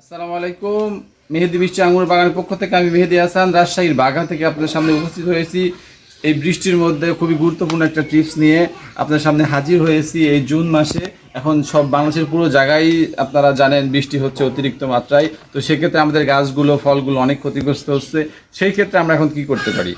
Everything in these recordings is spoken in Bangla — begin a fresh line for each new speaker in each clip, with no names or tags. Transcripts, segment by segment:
আসসালামু আলাইকুম। মেহেদি মিষ্টি আঙুর বাগানের পক্ষ থেকে আমি মেহেদি হাসান, রাজশাহীর বাগান থেকে আপনাদের সামনে উপস্থিত হয়েছি। এই বৃষ্টির মধ্যে খুবই গুরুত্বপূর্ণ একটা টিপস নিয়ে আপনার সামনে হাজির হয়েছি এই জুন মাসে। এখন সব বাংলাদেশের পুরো জায়গায় আপনারা জানেন বৃষ্টি হচ্ছে অতিরিক্ত মাত্রায়। তো সেক্ষেত্রে আমাদের গাছগুলো, ফলগুলো অনেক ক্ষতিগ্রস্ত হচ্ছে। সেই ক্ষেত্রে আমরা এখন কি করতে পারি?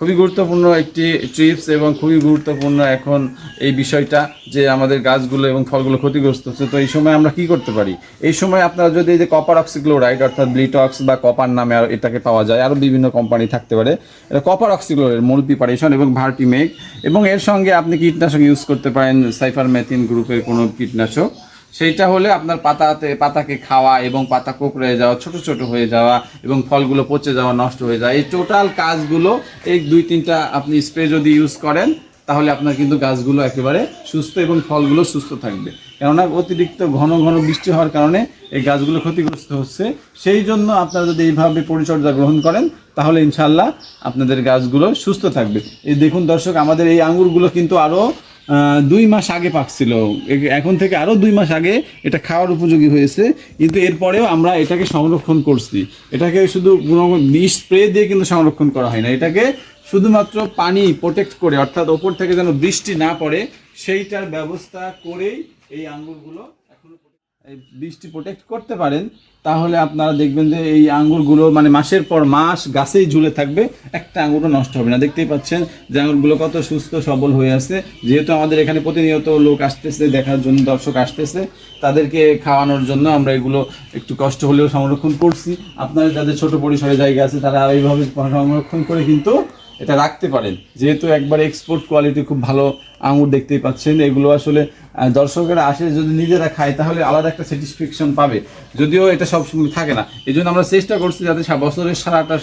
খুবই গুরুত্বপূর্ণ একটি ট্রিপস এবং খুবই গুরুত্বপূর্ণ এখন এই বিষয়টা যে আমাদের গাছগুলো এবং ফলগুলো ক্ষতিগ্রস্ত হচ্ছে। তো এই সময় আমরা কি করতে পারি? এই সময় আপনারা যদি এই যে কপার অক্সিক্লোরাইড অর্থাৎ ব্লিটক্স বা কপার নামে আর এটাকে পাওয়া যায় আরও বিভিন্ন কোম্পানি থাকতে পারে। এটা কপার অক্সিক্লোরাইড মূল প্রিপারেশন এবং ভার্টিমেক এবং এর সঙ্গে আপনি কীটনাশক ইউজ করতে পারেন সাইফারমেথিন গ্রুপের কোনো কীটনাশক। সেইটা হলে আপনার পাতাতে, পাতাকে খাওয়া এবং পাতা কোঁকড়ে যাওয়া, ছোট ছোট হয়ে যাওয়া এবং ফলগুলো পচে যাওয়া, নষ্ট হয়ে যাওয়া, এই টোটাল কাজগুলো এই দুই, তিনটা আপনি স্প্রে যদি ইউজ করেন, তাহলে আপনার কিন্তু গাছগুলো একেবারে সুস্থ এবং ফলগুলো সুস্থ থাকবে। কেননা অতিরিক্ত ঘন ঘন বৃষ্টি হওয়ার কারণে এই গাছগুলো ক্ষতিগ্রস্ত হচ্ছে। সেই জন্য আপনারা যদি এইভাবে পরিচর্যা গ্রহণ করেন, তাহলে ইনশাল্লাহ আপনাদের গাছগুলো সুস্থ থাকবে। এই দেখুন দর্শক, আমাদের এই আঙুরগুলো কিন্তু আরও দুই মাস আগে পাকছিল। এখন থেকে আরও দুই মাস আগে এটা খাওয়ার উপযোগী হয়েছে। কিন্তু এরপরেও আমরা এটাকে সংরক্ষণ করছি। এটাকে শুধু বিষ স্প্রে দিয়ে কিন্তু সংরক্ষণ করা হয় না। এটাকে শুধুমাত্র পানি প্রোটেক্ট করে, অর্থাৎ ওপর থেকে যেন বৃষ্টি না পড়ে, সেইটার ব্যবস্থা করেই এই আঙ্গুরগুলো এখনও এই বৃষ্টি প্রোটেক্ট করতে পারেন, তাহলে আপনারা দেখবেন যে এই আঙ্গুরগুলো মানে মাসের পর মাস গাছেই ঝুলে থাকবে, একটা আঙ্গুরও নষ্ট হবে না। দেখতেই পাচ্ছেন যে আঙ্গুরগুলো কত সুস্থ সবল হয়ে আছে। যেহেতু আমাদের এখানে প্রতিনিয়ত লোক আসতেছে, দেখার জন্য দর্শক আসতেছে, তাদেরকে খাওয়ানোর জন্য আমরা এগুলো একটু কষ্ট হলেও সংরক্ষণ করছি। আপনারা যাদের ছোট পরিসরে জায়গা আছে, তারা এইভাবে সংরক্ষণ করে কিন্তু এটা রাখতে পারেন। যেহেতু একবার এক্সপোর্ট কোয়ালিটি খুব ভালো আঙুর দেখতেই পাচ্ছেন, এগুলো আসলে দর্শকেরা আসে যদি নিজেরা খায়, তাহলে আলাদা একটা স্যাটিসফ্যাকশন পাবে। যদিও এটা সব সময় থাকে না। এই জন্য আমরা চেষ্টা করছি যাতে বছরের সারাটা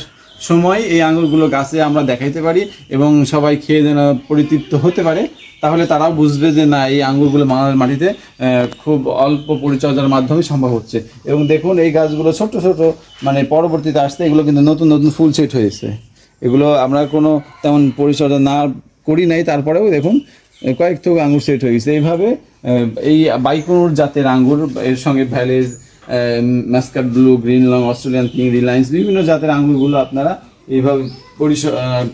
সময় এই আঙুরগুলো গাছে আমরা দেখাইতে পারি এবং সবাই খেয়ে যেন পরিতৃপ্ত হতে পারে। তাহলে তারাও বুঝবে যে, না, এই আঙুরগুলো বাংলার মাটিতে খুব অল্প পরিচর্যার মাধ্যমে সম্ভব হচ্ছে। এবং দেখুন, এই গাছগুলো ছোট ছোট মানে পরবর্তীতে আসতে এগুলো কিন্তু নতুন নতুন ফুল সেট হয়েছে। এগুলো আমরা কোনো তেমন পরিচর্যা না করি নাই, তারপরেও দেখুন কয়েক থোক আঙ্গুর সেট হয়ে গেছে। এইভাবে এই বাইকুনুর জাতের আঙ্গুর, এর সঙ্গে ভ্যালেজ muscat blue, green long, Australian king, Reliance, বিভিন্ন জাতের আঙ্গুরগুলো আপনারা এইভাবে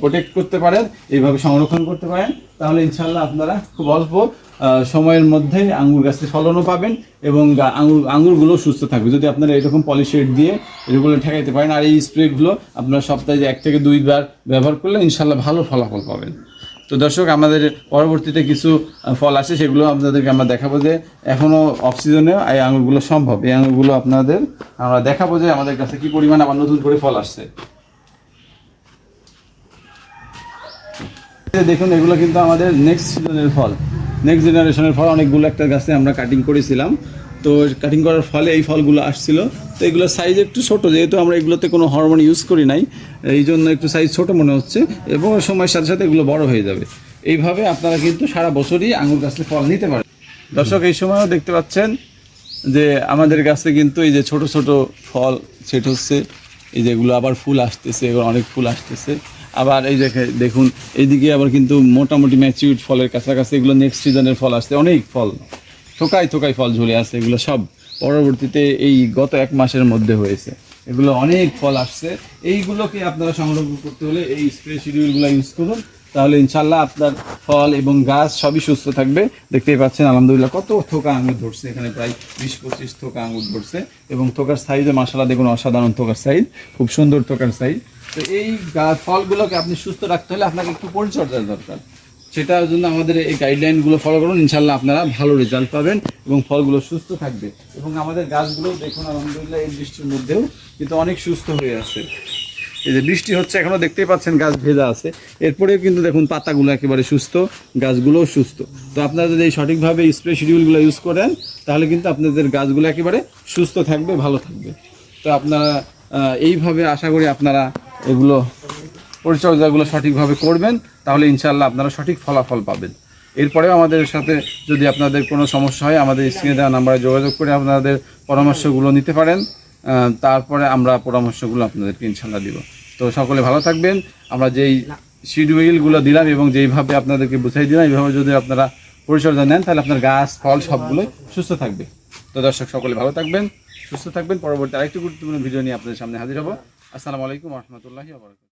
প্রোটেক্ট করতে পারেন, এইভাবে সংরক্ষণ করতে পারেন। তাহলে ইনশাল্লাহ আপনারা খুব অল্প সময়ের মধ্যে আঙ্গুর গাছে ফলনও পাবেন এবং আঙুর আঙ্গুর, আঙ্গুরগুলো সুস্থ থাকবে। যদি আপনারা এরকম পলিশেড দিয়ে এগুলো ঠেকাইতে পারেন, আর এই স্প্রেগুলো আপনারা সপ্তাহে এক থেকে দুইবার ব্যবহার করলে ইনশাল্লাহ ভালো ফলাফল পাবেন। তো দর্শক, আমাদের পরবর্তীতে কিছু ফল আসে, সেগুলো আপনাদেরকে আমরা দেখাবো যে এখনও অফ এই আঙুরগুলো সম্ভব। এই আঙুরগুলো আপনাদের আমরা দেখাবো যে আমাদের কাছে কি পরিমাণ আবার নতুন করে ফল আসছে। দেখুন, এগুলো কিন্তু আমাদের নেক্সট সিজনের ফল। নেক্সট জেনারেশনের ফল, অনেকগুলো একটা গাছে আমরা কাটিং করেছিলাম। তো কাটিং করার ফলে এই ফলগুলো আসছিল। তো এগুলোর সাইজ একটু ছোট, যেহেতু আমরা এগুলোতে কোনো হরমোন ইউজ করি নাই, এই জন্য একটু সাইজ ছোট মনে হচ্ছে এবং সময়ের সাথে সাথে এগুলো বড় হয়ে যাবে। এইভাবে আপনারা কিন্তু সারা বছরই আঙুর গাছে ফল নিতে পারেন। দর্শক, এই সময়ও দেখতে পাচ্ছেন যে আমাদের গাছে কিন্তু এই যে ছোট ছোট ফল সেট হচ্ছে, এই যেগুলো আবার ফুল আসতেছে এগুলো অনেক ফুল আসতেছে। আবার এই দেখে, দেখুন, এইদিকে আবার কিন্তু মোটামুটি ম্যাচিউড ফলের কাছাকাছি এগুলো নেক্সট সিজনের ফল আসছে, অনেক ফল। থোকাই থোকাই ফল ঝুলে আছে, এগুলো সব পরবর্তীতে এই গত এক মাসের মধ্যে হয়েছে। এগুলো অনেক ফল আসছে। এইগুলোকে আপনারা সংরক্ষণ করতে হলে এই স্প্রে শিডিউলগুলো ইউজ করুন। তাহলে ইনশাল্লাহ আপনার ফল এবং গাছ সবই সুস্থ থাকবে। দেখতেই পাচ্ছেন, আলহামদুলিল্লাহ কত থোকা আঙুর ধরছে। এখানে প্রায় বিশ পঁচিশ থোকা আঙুর ধরছে এবং থোকার সাইজে মাসালা দেখুন অসাধারণ থোকার সাইজ খুব সুন্দর থোকার সাইজ তো এই ফলগুলোকে আপনি সুস্থ রাখতে হলে আপনাকে একটু পরিচর্যার দরকার। সেটার জন্য আমাদের এই গাইডলাইনগুলো ফলো করুন। ইনশাল্লাহ আপনারা ভালো রেজাল্ট পাবেন এবং ফলগুলো সুস্থ থাকবে। এবং আমাদের গাছগুলো দেখুন, আলহামদুলিল্লাহ এই বৃষ্টির মধ্যেও কিন্তু অনেক সুস্থ হয়ে আছে। এই যে বৃষ্টি হচ্ছে এখনও দেখতেই পাচ্ছেন গাছ ভেজা আছে। এরপরেও কিন্তু দেখুন পাতাগুলো একেবারে সুস্থ, গাছগুলোও সুস্থ। তো আপনারা যদি এই সঠিকভাবে স্প্রে শিডিউলগুলো ইউজ করেন, তাহলে কিন্তু আপনাদের গাছগুলো একেবারে সুস্থ থাকবে, ভালো থাকবে। তো আপনারা এইভাবে আশা করি আপনারা এগুলো পরিচর্যাগুলো সঠিকভাবে করবেন তাহলে ইনশাল্লাহ আপনারা সঠিক ফলাফল পাবেন। এরপরেও আমাদের সাথে যদি আপনাদের কোনো সমস্যা হয় আমাদের স্ক্রিনে দেওয়া নাম্বারে যোগাযোগ করে আপনাদের পরামর্শগুলো নিতে পারেন। তারপরে আমরা পরামর্শগুলো আপনাদেরকে ইনশাল্লাহ দিব। তো সকলে ভালো থাকবেন। আমরা যেই শিডিউলগুলো দিলাম এবং যেইভাবে আপনাদেরকে বুঝাই দিলাম এইভাবে যদি আপনারা পরিচর্যা নেন তাহলে আপনার গাছ ফল সবগুলো সুস্থ থাকবে। তো দর্শক সকলে ভালো থাকবেন সুস্থ থাকবেন। পরবর্তী আরেকটি গুরুত্বপূর্ণ ভিডিও নিয়ে আপনাদের সামনে হাজির হব। আসসালামু আলাইকুম রহমতুল্লাহি